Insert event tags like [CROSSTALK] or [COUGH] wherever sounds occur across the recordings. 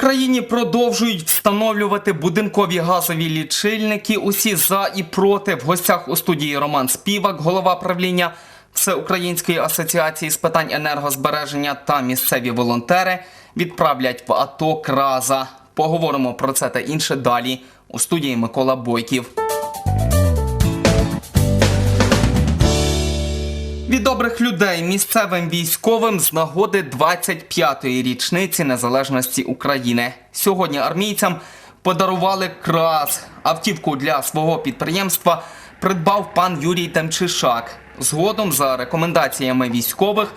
Україні продовжують встановлювати будинкові газові лічильники. Усі за і проти. В гостях у студії Роман Співак, голова правління Всеукраїнської асоціації з питань енергозбереження та місцеві волонтери відправлять в АТО Краза. Поговоримо про це та інше далі. У студії Микола Бойків. Від добрих людей місцевим військовим з нагоди 25-ї річниці незалежності України. Сьогодні армійцям подарували крас. Автівку для свого підприємства придбав пан Юрій Темчишак. Згодом, за рекомендаціями військових,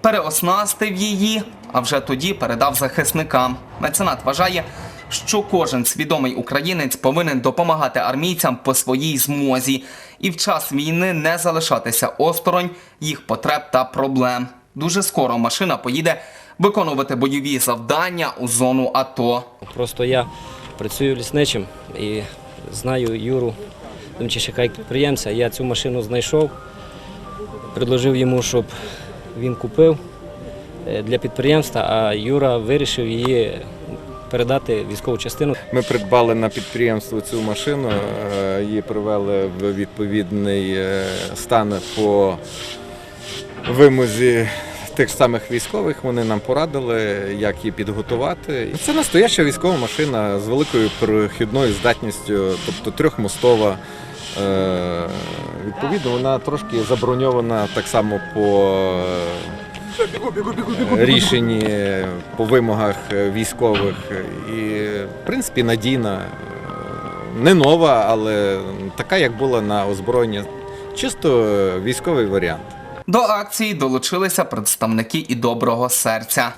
переоснастив її, а вже тоді передав захисникам. Меценат вважає, що кожен свідомий українець повинен допомагати армійцям по своїй змозі і в час війни не залишатися осторонь їх потреб та проблем. Дуже скоро машина поїде виконувати бойові завдання у зону АТО. Просто я працюю лісничим і знаю Юру Демчишика як підприємця. Я цю машину знайшов, предложив йому, щоб він купив е, для підприємства, а Юра вирішив її передати військову частину. Ми придбали на підприємство цю машину, е, її привели в відповідний е, стан по вимозі тих самих військових. Вони нам порадили, як її підготувати. Це настояща військова машина з великою прохідною здатністю, тобто трьохмостова. Е, Відповідно, вона трошки заброньована так само по рішенні по вимогах військових. І, в принципі, надійна, не нова, але така, як була на озброєнні. Чисто військовий варіант. До акції долучилися представники і доброго серця.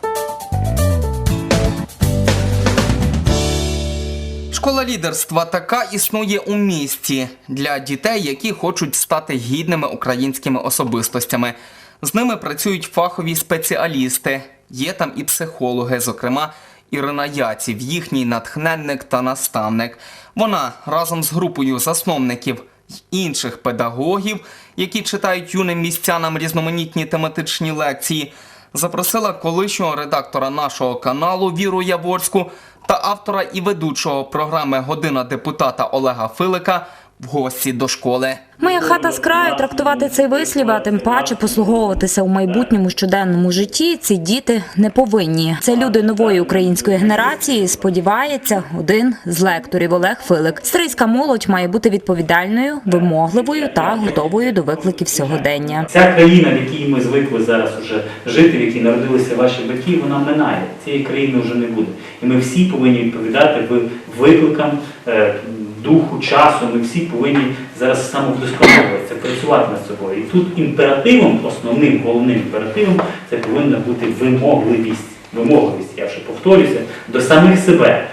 Школа лідерства така існує у місті для дітей, які хочуть стати гідними українськими особистостями. З ними працюють фахові спеціалісти. Є там і психологи, зокрема Ірина Яців, їхній натхненник та наставник. Вона разом з групою засновників й інших педагогів, які читають юним містянам різноманітні тематичні лекції, запросила колишнього редактора нашого каналу Віру Яворську та автора і ведучого програми Година депутата Олега Филика в гості до школи. Моя хата з краю трактувати цей вислів, а тим паче послуговуватися у майбутньому щоденному житті. Ці діти не повинні. Це люди нової української генерації. Сподівається, один з лекторів Олег Филик. Стрийська молодь має бути відповідальною, вимогливою та готовою до викликів сьогодення. Ця країна, в якій ми звикли зараз уже жити, в якій народилися ваші батьки, вона минає. Цієї країни вже не буде. І ми всі повинні відповідати ви- викликам е, духу, часу. Ми всі повинні зараз самовдосконалюватися, працювати над собою. І тут імперативом, основним головним імперативом, це повинна бути вимогливість. Вимогливість, я вже повторюся, до самих себе.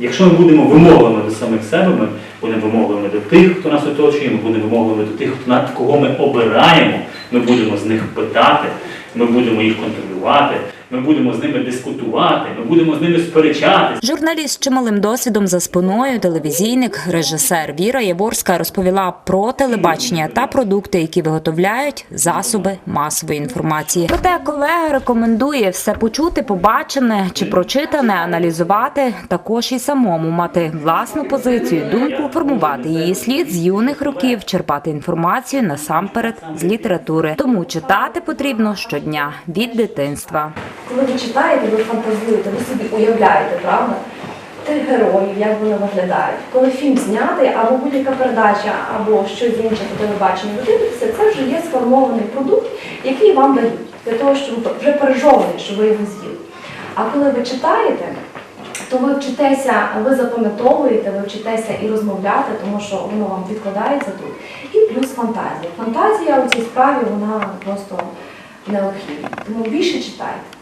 Якщо ми будемо вимогливими до самих себе, ми будемо вимогливими до тих, хто нас оточує, ми будемо вимогливими до тих, кого ми обираємо, ми будемо з них питати, ми будемо їх контролювати, ми будемо з ними дискутувати, ми будемо з ними сперечатися. Журналіст з чималим досвідом за спиною, телевізійник, режисер Віра Яворська розповіла про телебачення та продукти, які виготовляють засоби масової інформації. Проте колега рекомендує все почути, побачене чи прочитане, аналізувати, також і самому мати власну позицію, думку, формувати її слід з юних років, черпати інформацію насамперед з літератури. Тому читати потрібно щодня від дитинства. Коли ви читаєте, ви фантазуєте, ви собі уявляєте, правда? Тих героїв, як вони виглядають. Коли фільм знятий, або будь-яка передача, або щось інше по телебаченню, ви дивитеся, це вже є сформований продукт, який вам дають, для того, щоб ви вже пережований, щоб ви його з'їли. А коли ви читаєте, то ви вчитеся, ви запам'ятовуєте, ви вчитеся і розмовляти, тому що воно вам відкладається тут. І плюс фантазія. Фантазія у цій справі вона просто необхідна. Тому більше читайте.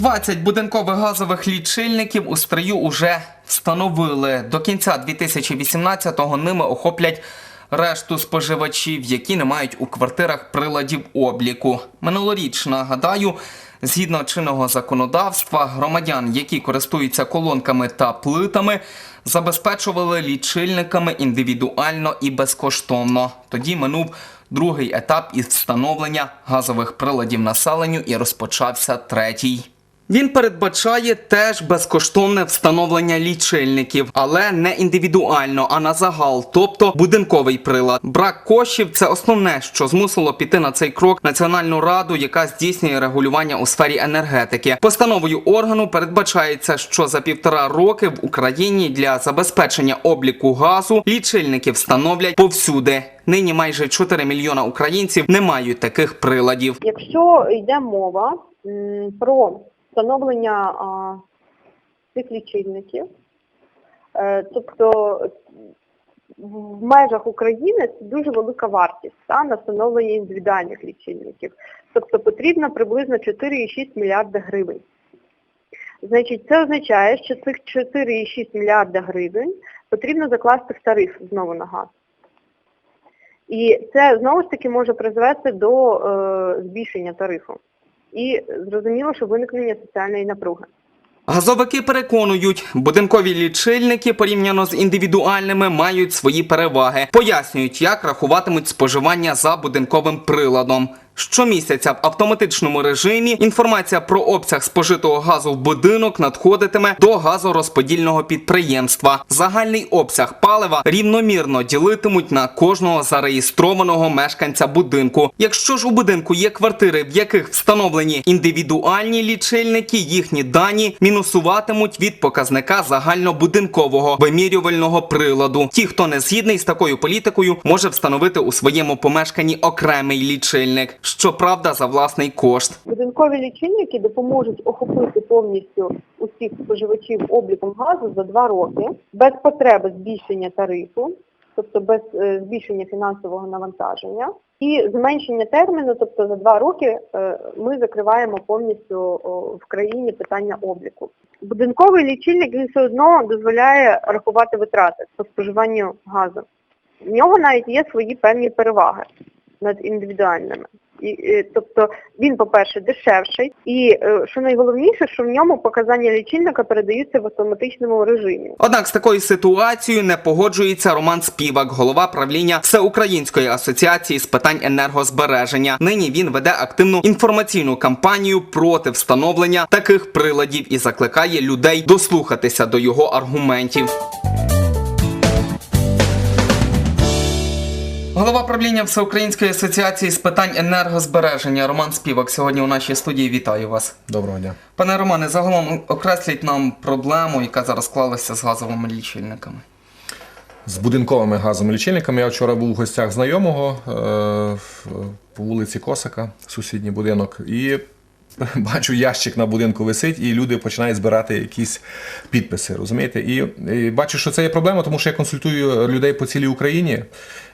20 будинкових газових лічильників у стрию уже встановили. До кінця 2018-го ними охоплять решту споживачів, які не мають у квартирах приладів обліку. Минулоріч, нагадаю, згідно чинного законодавства, громадян, які користуються колонками та плитами, забезпечували лічильниками індивідуально і безкоштовно. Тоді минув другий етап із встановлення газових приладів населенню і розпочався третій. Він передбачає теж безкоштовне встановлення лічильників, але не індивідуально, а на загал, тобто будинковий прилад. Брак коштів це основне, що змусило піти на цей крок Національну раду, яка здійснює регулювання у сфері енергетики. Постановою органу передбачається, що за півтора роки в Україні для забезпечення обліку газу лічильники встановлять повсюди. Нині майже 4 мільйона українців не мають таких приладів. Якщо йде мова про встановлення цих лічильників, е, тобто в межах України це дуже велика вартість та, на встановлення індивідуальних лічильників. Тобто потрібно приблизно 4,6 мільярда гривень. Значить, це означає, що цих 4,6 мільярда гривень потрібно закласти в тариф знову на газ. І це знову ж таки може призвести до е, збільшення тарифу. І зрозуміло, що виникнення соціальної напруги. Газовики переконують, будинкові лічильники порівняно з індивідуальними мають свої переваги. Пояснюють, як рахуватимуть споживання за будинковим приладом. Щомісяця в автоматичному режимі інформація про обсяг спожитого газу в будинок надходитиме до газорозподільного підприємства. Загальний обсяг палива рівномірно ділитимуть на кожного зареєстрованого мешканця будинку. Якщо ж у будинку є квартири, в яких встановлені індивідуальні лічильники, їхні дані мінусуватимуть від показника загальнобудинкового вимірювального приладу. Ті, хто не згідний з такою політикою, може встановити у своєму помешканні окремий лічильник, щоправда, за власний кошт. Будинкові лічильники допоможуть охопити повністю усіх споживачів обліком газу за два роки без потреби збільшення тарифу, тобто без е, збільшення фінансового навантаження. І зменшення терміну, тобто за два роки е, ми закриваємо повністю в країні питання обліку. Будинковий лічильник він все одно дозволяє рахувати витрати по споживанню газу. В нього навіть є свої певні переваги над індивідуальними. І, е, тобто він, по-перше, дешевший, і е, що найголовніше, що в ньому показання лічильника передаються в автоматичному режимі. Однак з такою ситуацією не погоджується Роман Співак, голова правління Всеукраїнської асоціації з питань енергозбереження. Нині він веде активну інформаційну кампанію проти встановлення таких приладів і закликає людей дослухатися до його аргументів. Голова правління Всеукраїнської асоціації з питань енергозбереження Роман Співак сьогодні у нашій студії. Вітаю вас. Доброго дня. Пане Романе, загалом окресліть нам проблему, яка зараз склалася з газовими лічильниками. З будинковими газовими лічильниками я вчора був у гостях знайомого е, по вулиці Косака, сусідній будинок, і [LAUGHS] бачу, ящик на будинку висить, і люди починають збирати якісь підписи. Розумієте? І, і бачу, що це є проблема, тому що я консультую людей по цілій Україні,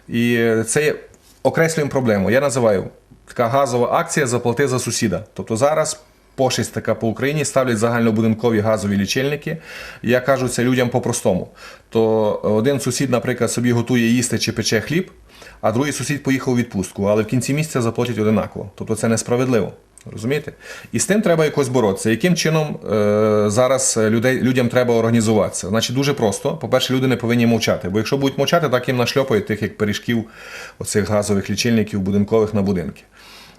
і це окреслюємо проблему. Я називаю така газова акція Заплати за сусіда. Тобто зараз пошесть така по Україні ставлять загальнобудинкові газові лічильники. Я кажу це людям по-простому. То один сусід, наприклад, собі готує їсти чи пече хліб, а другий сусід поїхав у відпустку, але в кінці місяця заплатять одинаково. Тобто це несправедливо. Розумієте? І з тим треба якось боротися. Яким чином е, зараз людей, людям треба організуватися? Значить, дуже просто. По-перше, люди не повинні мовчати. Бо якщо будуть мовчати, так їм нашльопають тих як пиріжків оцих газових лічильників будинкових на будинки.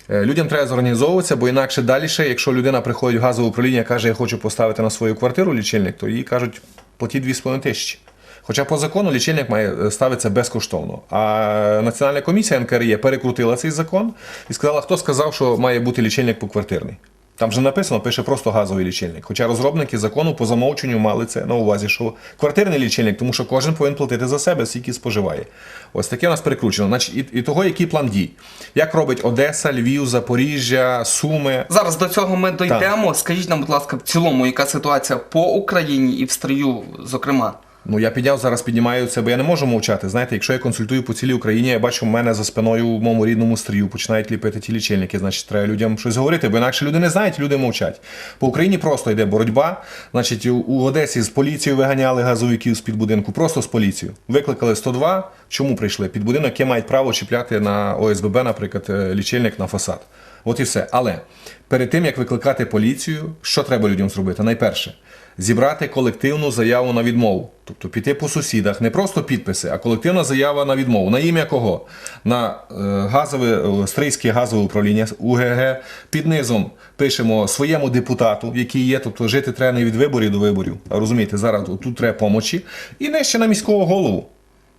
Е, Людям треба зорганізовуватися, бо інакше далі, якщо людина приходить в газове управління каже, я хочу поставити на свою квартиру лічильник, то їй кажуть, платіть 2,5 тисячі. Хоча по закону лічильник має е, ставитися безкоштовно. А Національна комісія НКРЄ перекрутила цей закон і сказала, хто сказав, що має бути лічильник поквартирний. Там вже написано, пише просто газовий лічильник. Хоча розробники закону по замовченню мали це на увазі, що квартирний лічильник, тому що кожен повинен платити за себе, скільки споживає. Ось таке у нас перекручено. Значить, і, і того, який план дій. Як робить Одеса, Львів, Запоріжжя, Суми. Зараз до цього ми дійдемо. Скажіть нам, будь ласка, в цілому, яка ситуація по Україні і в стрію, зокрема. Ну я підняв зараз, піднімаю це, бо я не можу мовчати. Знаєте, якщо я консультую по цілій Україні, я бачу, в мене за спиною в моєму рідному стрію починають ліпити ті лічильники. Значить, треба людям щось говорити, бо інакше люди не знають, люди мовчать. По Україні просто йде боротьба. Значить, у- Одесі з поліцією виганяли газовиків з під будинку, просто з поліцією. Викликали 102. Чому прийшли? Під будинок, яке мають право чіпляти на ОСББ, наприклад, е, лічильник на фасад. От і все. Але перед тим як викликати поліцію, що треба людям зробити? Найперше. зібрати колективну заяву на відмову. Тобто піти по сусідах, не просто підписи, а колективна заява на відмову. На ім'я кого? На е, газове, е, Стрийське газове управління УГГ. Під низом пишемо своєму депутату, який є, тобто жити треба не від виборів до виборів. Розумієте, зараз тут треба помочі. І нижче на міського голову.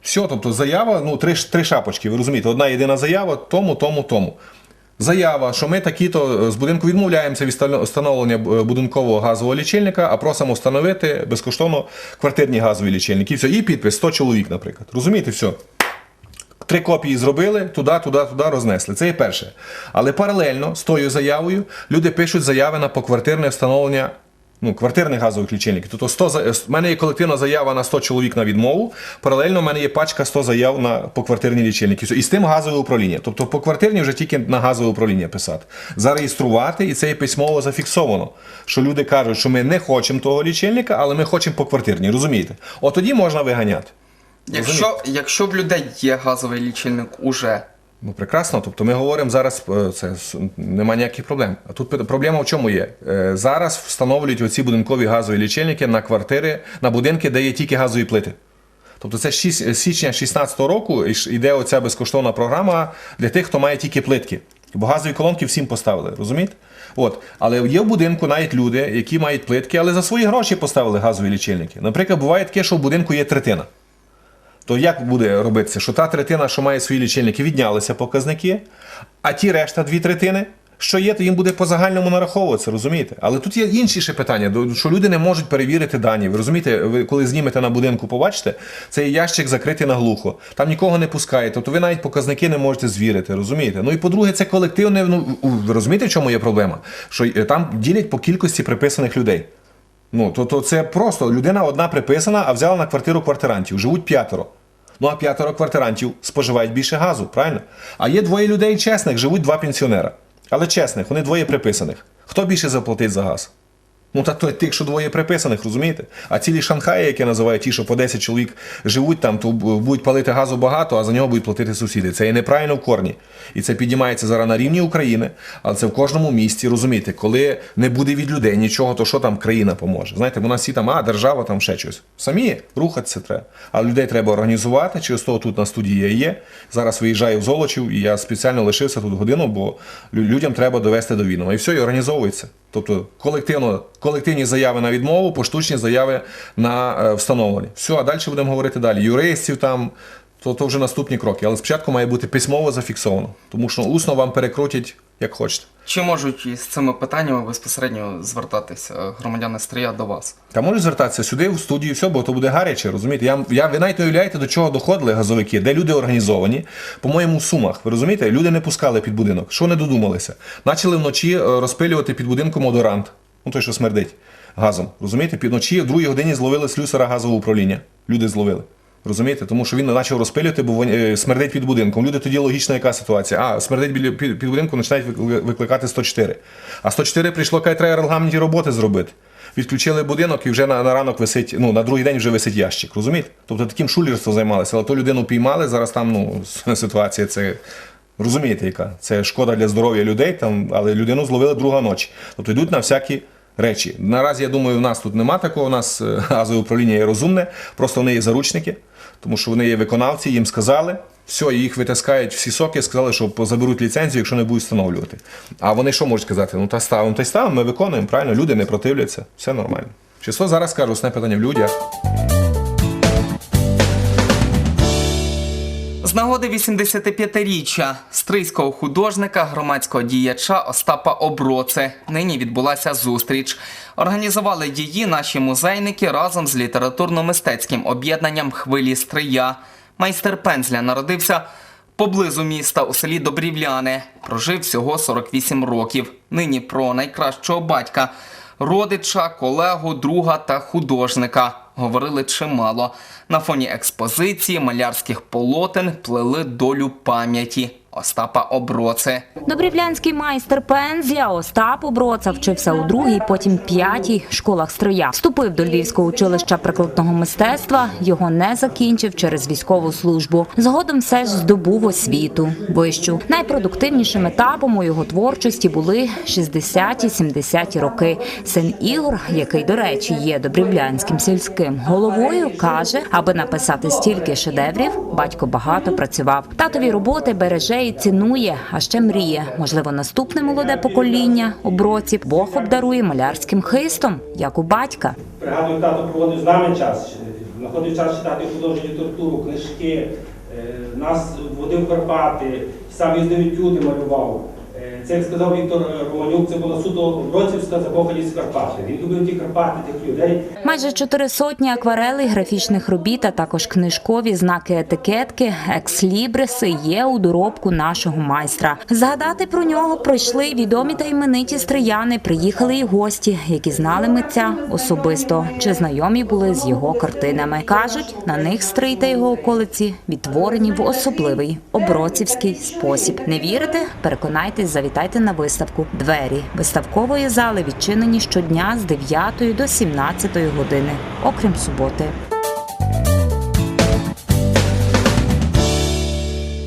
Все, тобто заява, ну, три, три шапочки, ви розумієте, одна єдина заява тому, тому, тому. Заява, що ми такі-то е, з будинку відмовляємося від встановлення е, будинкового газового лічильника, а просимо встановити безкоштовно квартирні газові лічильники. І все, і підпис 100 чоловік, наприклад. Розумієте, все. Три копії зробили, туди, туди, туди рознесли. Це є перше. Але паралельно з тою заявою люди пишуть заяви на поквартирне встановлення ну, квартирних газових лічильників. Тобто 100, за- в мене є колективна заява на 100 чоловік на відмову, паралельно в мене є пачка 100 заяв на поквартирні лічильники. І з тим газове управління. Тобто поквартирні вже тільки на газове управління писати. Зареєструвати, і це є письмово зафіксовано. Що люди кажуть, що ми не хочемо того лічильника, але ми хочемо поквартирні. Розумієте? От тоді можна виганяти. Якщо, якщо в людей є газовий лічильник уже, Ну, прекрасно. Тобто ми говоримо зараз, е, це нема ніяких проблем. А тут проблема в чому є? Е, Зараз встановлюють оці будинкові газові лічильники на квартири, на будинки, де є тільки газові плити. Тобто це з шість- з січня 2016 року йде оця безкоштовна програма для тих, хто має тільки плитки. Бо газові колонки всім поставили, розумієте? От. Але є в будинку навіть люди, які мають плитки, але за свої гроші поставили газові лічильники. Наприклад, буває таке, що в будинку є третина. То як буде робитися, що та третина, що має свої лічильники, віднялися показники, а ті решта дві третини, що є, то їм буде по загальному нараховуватися, розумієте? Але тут є інші ще питання, що люди не можуть перевірити дані. Ви розумієте, ви коли знімете на будинку, побачите, цей ящик закритий наглухо, там нікого не пускає, тобто ви навіть показники не можете звірити, розумієте? Ну і по-друге, це колективне. Ну ви розумієте, в чому є проблема? Що е, там ділять по кількості приписаних людей. Ну, то, то це просто людина одна приписана, а взяла на квартиру квартирантів. Живуть п'ятеро. Ну а п'ятеро квартирантів споживають більше газу, правильно? А є двоє людей чесних, живуть два пенсіонера. Але чесних, вони двоє приписаних. Хто більше заплатить за газ? Ну, та тих, що двоє приписаних, розумієте? А цілі Шанхаї, які називають ті, що по 10 чоловік живуть там, то будуть палити газу багато, а за нього будуть платити сусіди. Це є неправильно в корні. І це піднімається зараз на рівні України, але це в кожному місті, розумієте, коли не буде від людей нічого, то що там країна поможе? Знаєте, нас всі там, а держава там ще щось. Самі рухатися треба. А людей треба організувати. Через того тут на студії я є. Зараз виїжджаю в Золочів, і я спеціально лишився тут годину, бо людям треба довести до відома. І все, і організовується. Тобто колективно, колективні заяви на відмову, поштучні заяви на е, встановлення. Все, а далі будемо говорити далі. Юристів там, то, то вже наступні кроки. Але спочатку має бути письмово зафіксовано, тому що усно вам перекрутять як хочете. чи можуть із цими питаннями безпосередньо звертатися громадяни Стрия до вас? Та можуть звертатися сюди, в студію, все, бо то буде гаряче, розумієте? Я, я, ви навіть уявляєте, до чого доходили газовики, де люди організовані. По-моєму, в сумах. Ви розумієте, люди не пускали під будинок. Що не додумалися? Почали вночі е, розпилювати під будинком одорант, ну той, що смердить газом. Розумієте, під ночі в другій годині зловили слюсара газового управління. Люди зловили. Розумієте? Тому що він почав розпилювати, бо е, смердить під будинком. Люди тоді логічна яка ситуація. А, смердить біля під, будинком починають викликати 104. А 104 прийшло, каже, треба регламентні роботи зробити. Відключили будинок і вже на, на ранок висить, ну на другий день вже висить ящик. Розумієте? Тобто таким шулерством займалися, але ту людину піймали. Зараз там ну, [LAUGHS] ситуація це. Розумієте, яка? Це шкода для здоров'я людей, там, але людину зловили друга ночі. Тобто йдуть на всякі речі. Наразі, я думаю, в нас тут нема такого, у нас е, газове управління є розумне, просто вони є заручники, тому що вони є виконавці, їм сказали, все, їх витискають всі соки, сказали, що заберуть ліцензію, якщо не будуть встановлювати. А вони що можуть сказати? Ну та ставимо, та й ставимо, ми виконуємо, правильно, люди не противляться, все нормально. Число зараз кажу, основне питання в людях. З нагоди 85-річчя стрийського художника, громадського діяча Остапа Оброце нині відбулася зустріч. Організували її наші музейники разом з літературно-мистецьким об'єднанням Хвилі Стрия. Майстер пензля народився поблизу міста у селі Добрівляне. Прожив всього 48 років. Нині про найкращого батька, родича, колегу, друга та художника. Говорили чимало. На фоні експозиції малярських полотен плели долю пам'яті Остапа Оброци. Добрівлянський майстер пензля Остап Оброца вчився у другій, потім п'ятій школах строя. Вступив до Львівського училища прикладного мистецтва. Його не закінчив через військову службу. Згодом все ж здобув освіту вищу. Найпродуктивнішим етапом у його творчості були 60-70 роки. Син Ігор, який, до речі, є добрівлянським сільським головою, каже, аби написати стільки шедеврів, батько багато працював. Татові роботи береже і цінує, а ще мріє. Можливо, наступне молоде покоління оброців Бог обдарує малярським хистом, як у батька. Пригадую, тато проводив з нами час, знаходив час читати художню літературу, книжки, е, нас водив Карпати, сам їздив етюди малював. Це, як сказав Віктор Романюк, це була суто Бродцівська закоханість Карпати. Він любив ті Карпати, тих людей. Майже чотири сотні акварелей, графічних робіт, а також книжкові знаки етикетки, екслібриси є у доробку нашого майстра. Згадати про нього пройшли відомі та імениті стрияни. Приїхали і гості, які знали митця особисто чи знайомі були з його картинами. кажуть, на них стрий та його околиці відтворені в особливий оброцівський спосіб. Не вірите? Переконайтесь, завітайте на виставку. Двері виставкової зали відчинені щодня з 9 до 17 години, окрім суботи.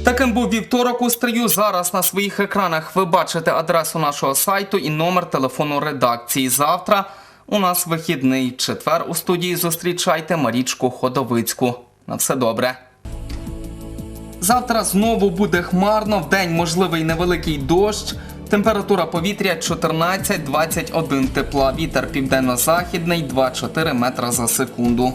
Таким був вівторок у стрію. Зараз на своїх екранах ви бачите адресу нашого сайту і номер телефону редакції. Завтра у нас вихідний четвер у студії. Зустрічайте Марічку Ходовицьку. На все добре. Завтра знову буде хмарно, в день можливий невеликий дощ. Температура повітря 14-21 тепла. Вітер південно-західний 2-4 метра за секунду.